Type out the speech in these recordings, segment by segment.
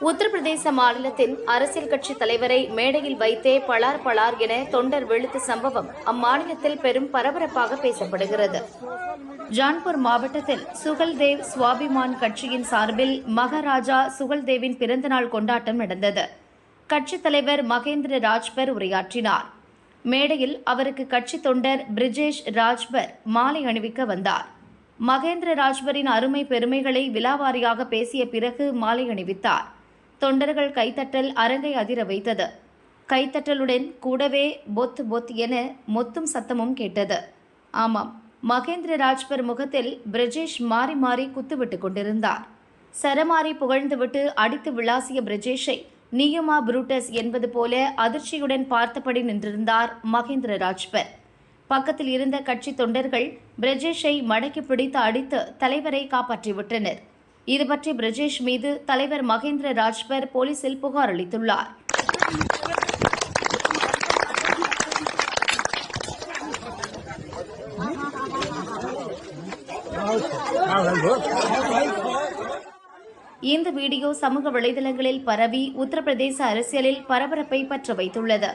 உத்தரப்பிரதேச மாநிலத்தின் அரசியல் கட்சி தலைவரை மேடையில் வைத்தே பலார் பலார் என தொண்டர் வெளுத்த சம்பவம் அம்மாநிலத்தில் பெரும் பரபரப்பாக பேசப்படுகிறது. ஜான்பூர் மாவட்டத்தில் சுகல்தேவ் சுவாபிமான் கட்சியின் சார்பில் மகாராஜா சுகல்தேவின் பிறந்தநாள் கொண்டாட்டம் நடந்தது. கட்சித் தலைவர் மகேந்திர ராஜ்பர் உரையாற்றினார். மேடையில் அவருக்கு கட்சி தொண்டர் பிரிஜேஷ் ராஜ்பர் மாலை அணிவிக்க வந்தார். மகேந்திர ராஜ்பரின் அருமை பெருமைகளை விழாவாரியாக பேசிய பிறகு மாலை அணிவித்தார். தொண்டர்கள் கைத்தட்டல் அரங்கை அதிர வைத்தது. கைத்தட்டலுடன் கூடவே பொத் பொத் என மொத்தும் சத்தமும் கேட்டது. ஆமாம் மகேந்திர ராஜ்பர் முகத்தில் பிரஜேஷ் மாறி மாறி குத்துவிட்டுக் கொண்டிருந்தார். சரமாரி புகழ்ந்துவிட்டு அடித்து விளாசிய பிரஜேஷை நியுமா புரூட்டஸ் என்பது போல அதிர்ச்சியுடன் பார்த்தபடி நின்றிருந்தார் மகேந்திர ராஜ்பர் பக்கத்தில் இருந்த கட்சி தொண்டர்கள் பிரஜேஷை மடக்கி பிடித்து அடித்து தலைவரை காப்பாற்றிவிட்டனர். இது பற்றி பிரஜேஷ் மீது தலைவர் மகேந்திர ராஜ்பர் போலீசில் புகார் அளித்துள்ளார். இந்த வீடியோ சமூக வலைதளங்களில் பரவி உத்தரப்பிரதேச அரசியலில் பரபரப்பை பற்ற வைத்துள்ளது.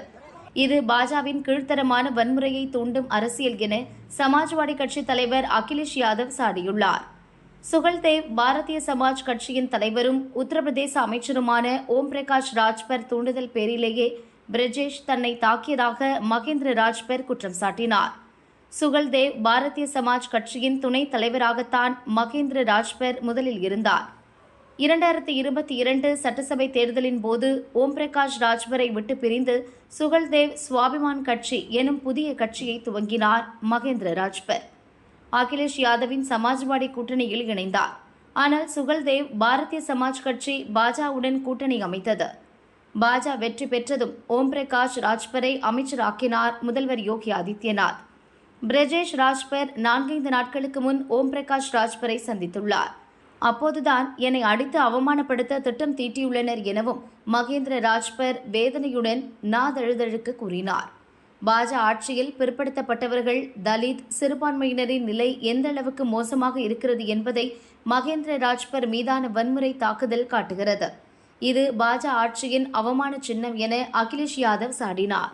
இது பாஜவின் கீழ்த்தரமான வன்முறையை தூண்டும் அரசியல் என சமாஜ்வாடி கட்சி தலைவர் அகிலேஷ் யாதவ் சாடியுள்ளார். சுகல்தேவ் பாரதிய சமாஜ் கட்சியின் தலைவரும் உத்தரப்பிரதேச அமைச்சருமான ஓம் பிரகாஷ் ராஜ்பர் தூண்டுதல் பேரிலேயே பிரஜேஷ் தன்னை தாக்கியதாக மகேந்திர ராஜ்பர் குற்றம் சாட்டினார். சுகல்தேவ் பாரதிய சமாஜ் கட்சியின் துணைத் தலைவராகத்தான் மகேந்திர ராஜ்பர் முதலில் இருந்தார். இரண்டாயிரத்தி இருபத்தி இரண்டு சட்டசபை தேர்தலின் போது ஓம் பிரகாஷ் ராஜ்பரை விட்டு பிரிந்து சுகல்தேவ் சுவாபிமான் கட்சி எனும் புதிய கட்சியை துவங்கினார் மகேந்திர ராஜ்பர். அகிலேஷ் யாதவின் சமாஜ்வாடி கூட்டணியில் இணைந்தார். ஆனால் சுகல்தேவ் பாரதிய சமாஜ் கட்சி பாஜாவுடன் கூட்டணி அமைத்தது. பாஜா வெற்றி பெற்றதும் ஓம் பிரகாஷ் ராஜ்பரை அமைச்சராக்கினார் முதல்வர் யோகி ஆதித்யநாத். பிரஜேஷ் ராஜ்பர் நான்கைந்து நாட்களுக்கு முன் ஓம் பிரகாஷ் ராஜ்பரை சந்தித்துள்ளார். அப்போதுதான் என்னை அடித்து அவமானப்படுத்த திட்டம் தீட்டியுள்ளனர் எனவும் மகேந்திர ராஜ்பர் வேதனையுடன் நாதழுதழுக்கு கூறினார். பாஜ ஆட்சியில் பிற்படுத்தப்பட்டவர்கள் தலித் சிறுபான்மையினரின் நிலை எந்த அளவுக்கு மோசமாக இருக்கிறது என்பதை மகேந்திர ராஜ்பர் மீதான வன்முறை தாக்குதல் காட்டுகிறது. இது பாஜ ஆட்சியின் அவமான சின்னம் என அகிலேஷ் யாதவ் சாடினார்.